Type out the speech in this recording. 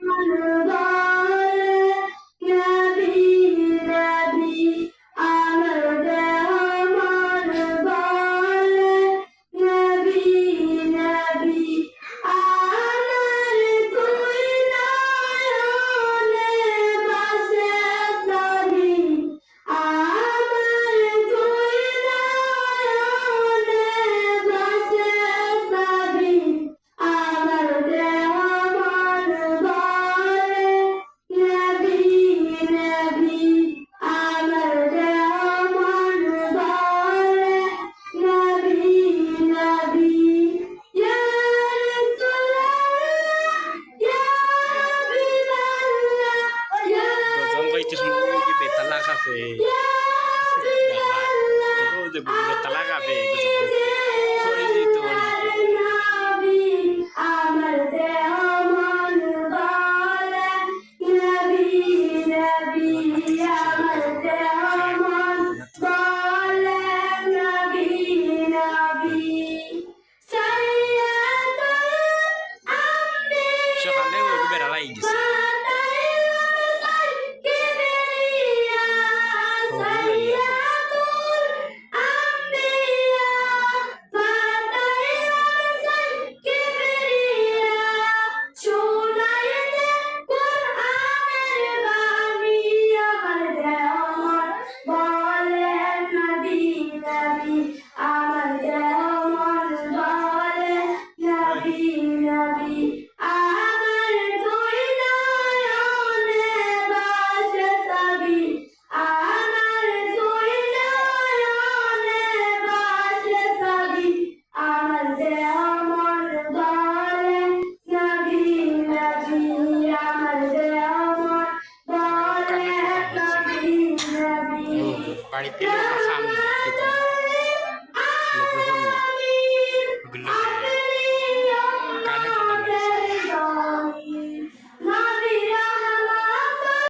আমার কাফে ও যে বেতালা কাফে গজল গাইতে অরিজিৎ অরিজিৎ আমার দেহ মন বলে নবী নবী আমার দেহ মন বলে নবী নবী সকালে ওই বেড়ালাই গেছে বাড়িতে লোক আমি খেতাম লোক না